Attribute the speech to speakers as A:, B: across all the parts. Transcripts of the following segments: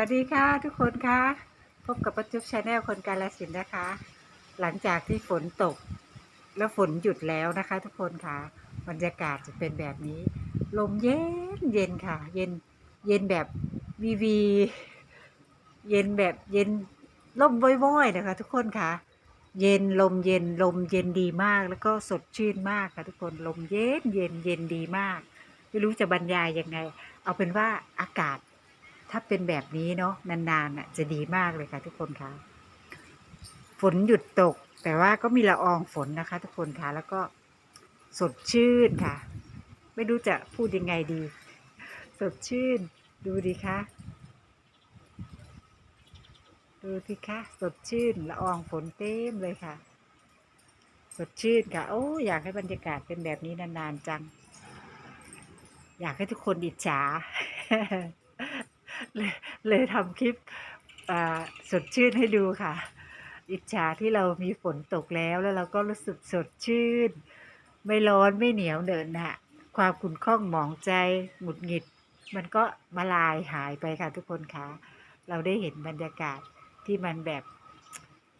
A: วัสดีค่ะทุกคนคะพบกับประจุบชาแนลคนกาลสินนะคะ หลังจากที่ฝนตก แล้วฝนหยุดแล้วนะคะ ทุกคนค่ะบรรยากาศจะเป็นแบบนี้ ลมเย็นเย็นค่ะ เย็นเย็นแบบวีวีเย็นแบบเย็นลมว่อยๆนะคะ ทุกคนค่ะ เย็นลมเย็นลมเย็นดีมาก แล้วก็สดชื่นมากค่ะ ทุกคนลมเย็นเย็นเย็นดีมาก ไม่รู้จะบรรยายยังไง เอาเป็นว่าอากาศ ถ้าเป็นแบบนี้เนาะนานๆน่ะจะดีมากเลยค่ะ ทุกคนคะฝนหยุดตก แต่ว่าก็มีละอองฝนนะคะ ทุกคนคะแล้วก็สดชื่นค่ะ ไม่รู้จะพูดยังไงดี สดชื่น ดูดีคะดูสิคะสดชื่นละอองฝนเต็มเลยค่ะ สดชื่นค่ะ โอ้อยากให้บรรยากาศเป็นแบบนี้นานๆจัง อยากให้ทุกคนอิจฉา เลยเลยทำคลิปสดชื่นให้ดูค่ะ อิจฉาที่เรามีฝนตกแล้วแล้วเราก็รู้สึกสดชื่น ไม่ร้อนไม่เหนียวเดินนะความขุ่นข้องหมองใจหงุดหงิด มันก็มาลายหายไปค่ะทุกคนคะเราได้เห็นบรรยากาศที่มันแบบ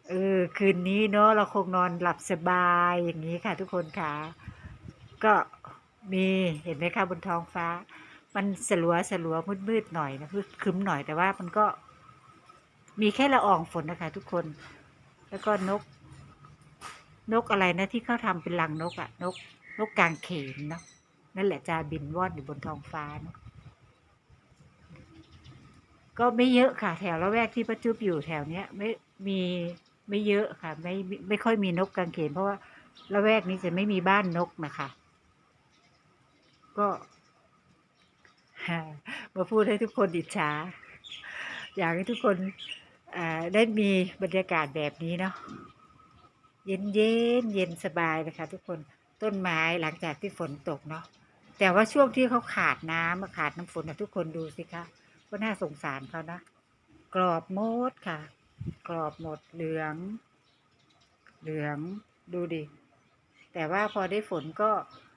A: เออคืนนี้เนาะเราคงนอนหลับสบายอย่างนี้ค่ะทุกคนคะก็มีเห็นไหมคะบนท้องฟ้า มันสลัวสลัวมืดมืดๆหน่อยนะมืดครึ้มหน่อยแต่ว่ามันก็ มีแค่ละอองฝนนะคะ ทุกคน แล้วก็นก นกอะไรนะที่เขาทำเป็นรังนกอะนก นกกางเขนเนาะนั่นแหละจะบินว่อนอยู่บนท้องฟ้าเนาะก็ไม่เยอะค่ะ แถวละแวกที่ประจุบอยู่แถวเนี้ย ไม่มีไม่เยอะค่ะ ไม่ไม่ค่อยมีนกกางเขนเพราะว่าละแวกนี้จะไม่มีบ้านนกนะคะ ก็ มาพูดให้ทุกคนอิจฉา อยากให้ทุกคนได้มีบรรยากาศแบบนี้เนาะเย็นเย็นเย็นสบายนะคะ ทุกคนต้นไม้หลังจากที่ฝนตกเนาะแต่ว่าช่วงที่เขาขาดน้ำขาดน้ำฝนนะทุกคนดูสิคะก็น่าสงสารเขานะกรอบหมดค่ะ กรอบหมดเหลือง เหลืองดูดิแต่ว่าพอได้ฝนก็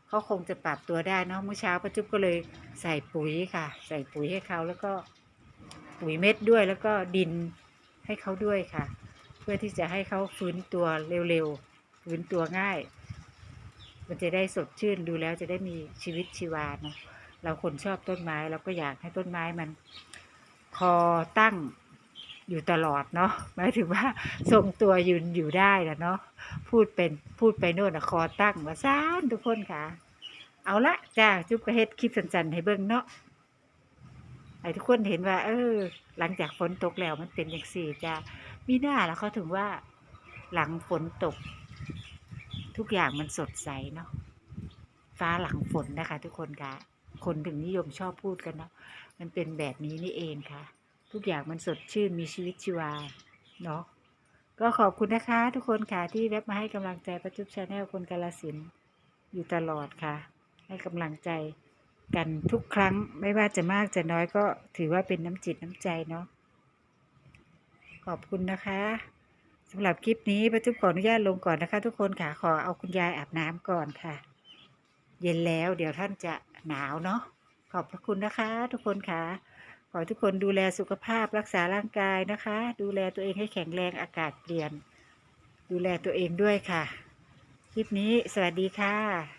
A: เขาคงจะปรับตัวได้เนอะเมื่อเช้าป้าจุ๊บก็เลยใส่ปุ๋ยค่ะ ใส่ปุ๋ยให้เขาแล้วก็ปุ๋ยเม็ดด้วยแล้วก็ดินให้เขาด้วยค่ะ เพื่อที่จะให้เขาฟื้นตัวเร็วๆฟื้นตัวง่าย มันจะได้สดชื่นดูแล้วจะได้มีชีวิตชีวาเนาะเราคนชอบต้นไม้เราก็อยากให้ต้นไม้มัน คอตั้ง อยู่ตลอดเนาะหมายถึงว่าทรงตัวยืนอยู่ได้และเนาะพูดเป็นพูดไปโน่นคอตั้งมาซ่านทุกคนค่ะ เอาละจ้าจุ๊บก็เฮ็ดคลิปสั้นๆให้เบิ่งเนาะให้ทุกคนเห็นว่า เออ หลังจากฝนตกแล้วมันเป็นอย่างสี่จ้ามีหน้าแล้วเขาถึงว่า หลังฝนตก ทุกอย่างมันสดใสเนาะฟ้าหลังฝนนะคะ ทุกคนค่ะ คนถึงนิยมชอบพูดกันเนาะมันเป็นแบบนี้นี่เองค่ะ ทุกอย่างมันสดชื่นมีชีวิตชีวาเนาะก็ขอบคุณนะคะ ทุกคนค่ะที่แวบมาให้กำลังใจประจุบชาแนลคนกาลสินอยู่ตลอดค่ะ ให้กำลังใจกันทุกครั้งไม่ว่าจะมากจะน้อยก็ถือว่าเป็นน้ำจิตน้ำใจเนาะขอบคุณนะคะสำหรับคลิปนี้ประจุบขออนุญาตลงก่อนนะคะ ทุกคนค่ะขอเอาคุณยายอาบน้ำก่อนค่ะ เย็นแล้วเดี๋ยวท่านจะหนาวเนาะขอบพระคุณนะคะ ทุกคนค่ะ ขอทุกคนดูแลสุขภาพรักษาร่างกายนะคะ ดูแลตัวเองให้แข็งแรงอากาศเปลี่ยน ดูแลตัวเองด้วยค่ะ คลิปนี้สวัสดีค่ะ